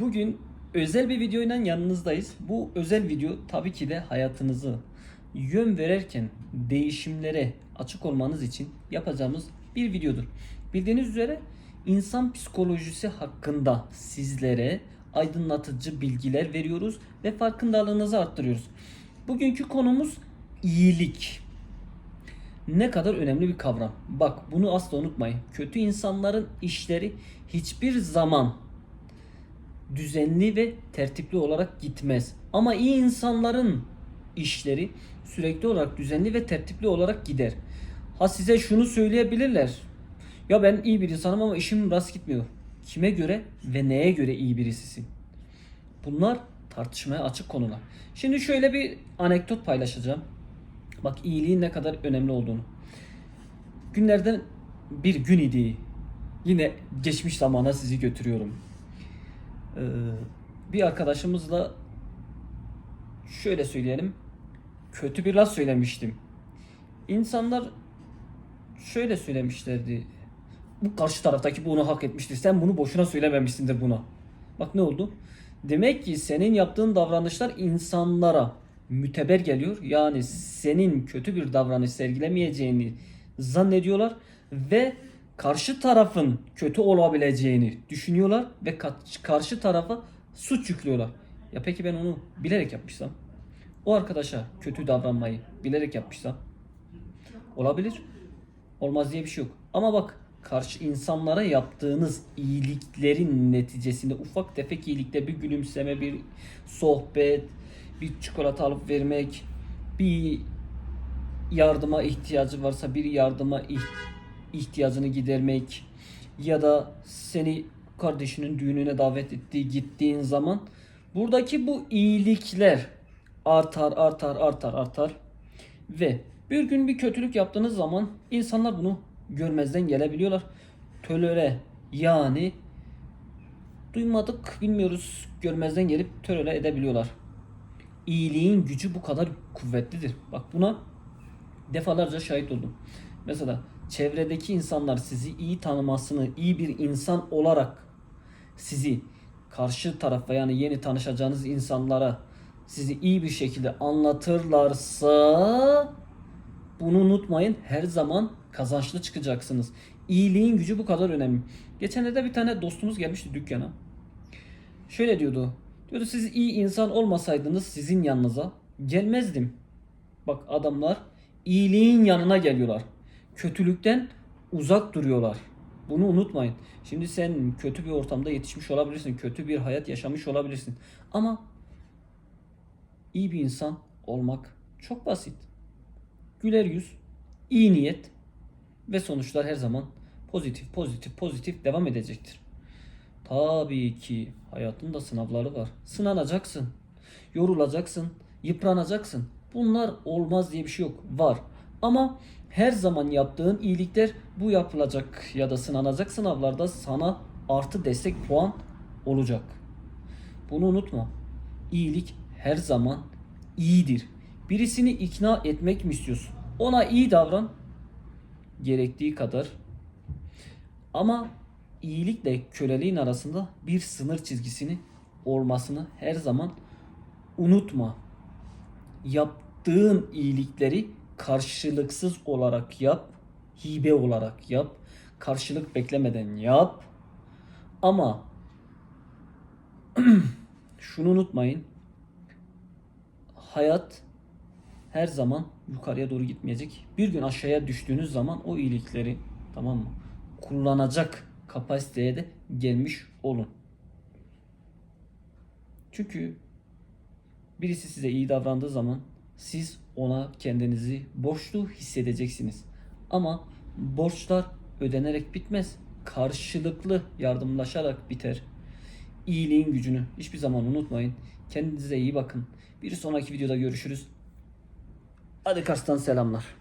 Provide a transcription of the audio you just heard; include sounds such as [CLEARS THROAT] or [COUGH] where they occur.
Bugün özel bir videoyla yanınızdayız. Bu özel video tabii ki de hayatınızı yön verirken değişimlere açık olmanız için yapacağımız bir videodur. Bildiğiniz üzere insan psikolojisi hakkında sizlere aydınlatıcı bilgiler veriyoruz ve farkındalığınızı arttırıyoruz. Bugünkü konumuz iyilik ne kadar önemli bir kavram. Bak bunu asla unutmayın. Kötü insanların işleri hiçbir zaman düzenli ve tertipli olarak gitmez. Ama iyi insanların işleri sürekli olarak düzenli ve tertipli olarak gider. Ha size şunu söyleyebilirler. Ya ben iyi bir insanım ama işim rast gitmiyor. Kime göre ve neye göre iyi birisisin? Bunlar tartışmaya açık konular. Şimdi şöyle bir anekdot paylaşacağım. Bak iyiliğin ne kadar önemli olduğunu. Günlerden bir gün idi. Yine geçmiş zamana sizi götürüyorum. Ee, bir arkadaşımızla şöyle söyleyelim. Kötü bir laf söylemiştim. İnsanlar şöyle söylemişlerdi. Bu karşı taraftaki bunu hak etmiştir. Sen bunu boşuna söylememişsindir buna. Bak ne oldu? Demek ki senin yaptığın davranışlar insanlara müteber geliyor. Yani senin kötü bir davranış sergilemeyeceğini zannediyorlar ve karşı tarafın kötü olabileceğini düşünüyorlar ve ka- karşı tarafa suç yüklüyorlar. Ya peki ben onu bilerek yapmışsam, o arkadaşa kötü davranmayı bilerek yapmışsam olabilir. Olmaz diye bir şey yok. Ama bak karşı insanlara yaptığınız iyiliklerin neticesinde ufak tefek iyilikte bir gülümseme, bir sohbet, bir çikolata alıp vermek, bir yardıma ihtiyacı varsa bir yardıma ih- ihtiyacını gidermek ya da seni kardeşinin düğününe davet ettiği gittiğin zaman buradaki bu iyilikler artar artar artar artar ve bir gün bir kötülük yaptığınız zaman insanlar bunu görmezden gelebiliyorlar. Tölere yani duymadık bilmiyoruz görmezden gelip tölere edebiliyorlar. İyiliğin gücü bu kadar kuvvetlidir. Bak buna defalarca şahit oldum. Mesela çevredeki insanlar sizi iyi tanımasını, iyi bir insan olarak sizi karşı tarafa yani yeni tanışacağınız insanlara sizi iyi bir şekilde anlatırlarsa bunu unutmayın. Her zaman kazançlı çıkacaksınız. İyiliğin gücü bu kadar önemli. Geçenlerde bir tane dostumuz gelmişti dükkana. Şöyle diyordu. Diyordu siz iyi insan olmasaydınız sizin yanınıza gelmezdim. Bak adamlar iyiliğin yanına geliyorlar. Kötülükten uzak duruyorlar. Bunu unutmayın. Şimdi sen kötü bir ortamda yetişmiş olabilirsin. Kötü bir hayat yaşamış olabilirsin. Ama iyi bir insan olmak çok basit. Güler yüz, iyi niyet ve sonuçlar her zaman pozitif, pozitif, pozitif devam edecektir. Tabii ki hayatın da sınavları var. Sınanacaksın, yorulacaksın, yıpranacaksın. Bunlar olmaz diye bir şey yok. Var. Ama her zaman yaptığın iyilikler bu yapılacak ya da sınanacak sınavlarda sana artı destek puan olacak. Bunu unutma. İyilik her zaman iyidir. Birisini ikna etmek mi istiyorsun? Ona iyi davran. Gerektiği kadar. Ama iyilikle köleliğin arasında bir sınır çizgisini olmasını her zaman unutma. Yaptığın iyilikleri karşılıksız olarak yap, hibe olarak yap, karşılık beklemeden yap. Ama [CLEARS THROAT] şunu unutmayın. Hayat her zaman yukarıya doğru gitmeyecek. Bir gün aşağıya düştüğünüz zaman o iyilikleri tamam mı? Kullanacak kapasiteye de gelmiş olun. Çünkü birisi size iyi davrandığı zaman siz ona kendinizi borçlu hissedeceksiniz. Ama borçlar ödenerek bitmez. Karşılıklı yardımlaşarak biter. İyiliğin gücünü hiçbir zaman unutmayın. Kendinize iyi bakın. Bir sonraki videoda görüşürüz. Hadi Kars'tan selamlar.